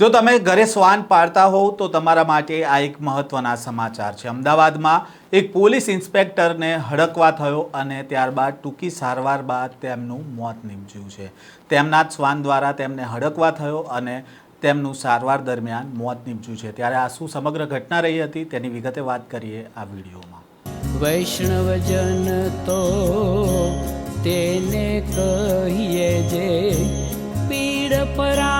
જો તમે ઘરે શ્વાન પાળતા હોવ, તો તમારા માટે આ એક મહત્વના સમાચાર છે. અમદાવાદમાં એક પોલીસ ઇન્સ્પેક્ટરને હડકવા થયો અને ત્યારબાદ ટૂંકી સારવાર બાદ તેમનું મોત નીપજ્યું છે. તેમના જ શ્વાન દ્વારા તેમને હડકવા થયો અને તેમનું સારવાર દરમિયાન મોત નીપજ્યું છે. ત્યારે આ શું સમગ્ર ઘટના રહી હતી, તેની વિગતે વાત કરીએ આ વિડીયોમાં. વૈષ્ણવજન તો તેને કહીએ જે પીડ પરાઈ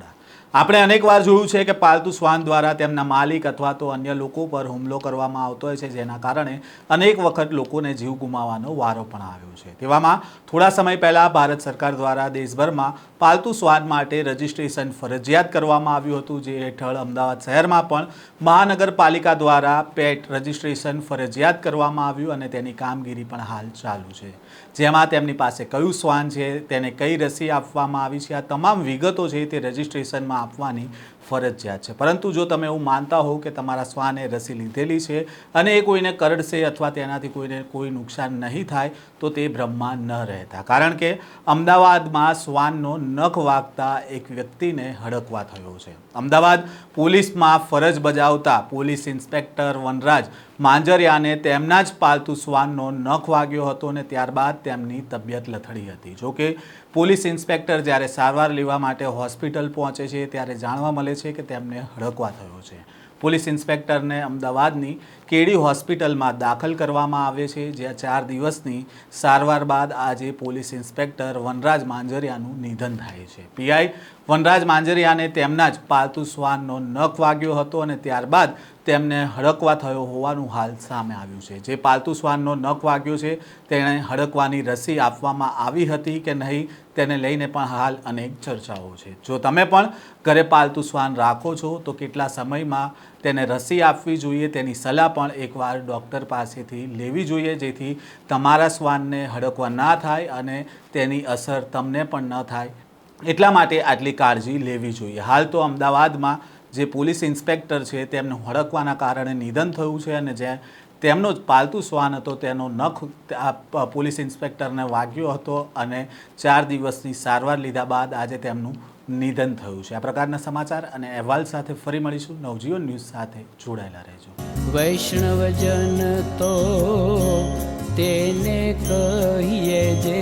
આપણે અનેકવાર જોયું છે કે પાલતુ શ્વાન દ્વારા તેમના માલિક અથવા તો અન્ય લોકો પર હુમલો કરવામાં આવતો હોય છે, જેના કારણે અનેક વખત લોકોને જીવ ગુમાવવાનો વારો પણ આવ્યો છે. તેવામાં થોડા સમય પહેલાં ભારત સરકાર દ્વારા દેશભરમાં પાલતુ શ્વાન માટે રજિસ્ટ્રેશન ફરજિયાત કરવામાં આવ્યું હતું, જે હેઠળ અમદાવાદ શહેરમાં પણ મહાનગરપાલિકા દ્વારા પેટ રજિસ્ટ્રેશન ફરજિયાત કરવામાં આવ્યું અને તેની કામગીરી પણ હાલ ચાલુ છે. જેમાં તેમની પાસે કયું શ્વાન છે, તેને કઈ રસી આપવામાં આવી છે, આ તમામ વિગતો છે તે રજિસ્ટ્રેશનમાં આપવાની ફરજિયાત છે. પરંતુ જો તમે એવું માનતા હોવ કે તમારા શ્વાને રસી લીધેલી છે અને એ કોઈને કરડશે અથવા તેનાથી કોઈને કોઈ નુકસાન નહીં થાય, તો તે ભ્રમમાં ન રહેતા. કારણ કે અમદાવાદમાં શ્વાનનો નખ વાગતા એક વ્યક્તિને હડકવા થયો છે. અમદાવાદ પોલીસમાં ફરજ બજાવતા પોલીસ ઇન્સ્પેક્ટર વનરાજ માંજરિયાને તેમના જ પાલતુ શ્વાનનો નખ વાગ્યો હતો અને ત્યારબાદ તેમની તબિયત લથડી હતી. જોકે પોલીસ ઇન્સ્પેક્ટર જ્યારે સારવાર લેવા માટે હોસ્પિટલ પહોંચે છે ત્યારે જાણવા મળે છે કે તેમને હડકવા થયો છે. પોલીસ ઇન્સ્પેક્ટરને અમદાવાદની કેડી હોસ્પિટલમાં દાખલ કરવામાં આવે છે, જ્યાં ચાર દિવસની સારવાર બાદ આજે પોલીસ ઇન્સ્પેક્ટર વનરાજ માંજરિયાનું નિધન થાય છે. પીઆઈ વનરાજ માંજરિયાને તેમના જ પાલતુ શ્વાનનો નખ વાગ્યો હતો અને ત્યારબાદ તેમને હડકવા થયો હોવાનું હાલ સામે આવ્યું છે. જે પાલતુ શ્વાનનો નખ વાગ્યો છે, તેણે હડકવાની રસી આપવામાં આવી હતી કે નહીં, તેને લઈને પણ હાલ અનેક ચર્ચાઓ છે. જો તમે પણ ઘરે પાલતુ શ્વાન રાખો છો, તો કેટલા સમયમાં તેને રસી આપવી જોઈએ તેની સલાહ પણ એકવાર ડૉક્ટર પાસેથી લેવી જોઈએ, જેથી તમારા શ્વાનને હડકવા ના થાય અને તેની અસર તમને પણ ન થાય. એટલા માટે આટલી કાળજી લેવી જોઈએ. હાલ તો અમદાવાદમાં જે પોલીસ ઇન્સ્પેક્ટર છે તેમનું હડકવાના કારણે નિધન થયું છે અને જે તેમનો જ પાલતુ શ્વાન હતો, તેનો નખ આ પોલીસ ઇન્સ્પેક્ટરને વાગ્યો હતો અને ચાર દિવસની સારવાર લીધા બાદ આજે તેમનું નિધન થયું છે. આ પ્રકારના સમાચાર અને અહેવાલ સાથે ફરી મળીશું. નવજીવન ન્યૂઝ સાથે જોડાયેલા રહેજો. વૈષ્ણવજન તો તેને કહીએ જે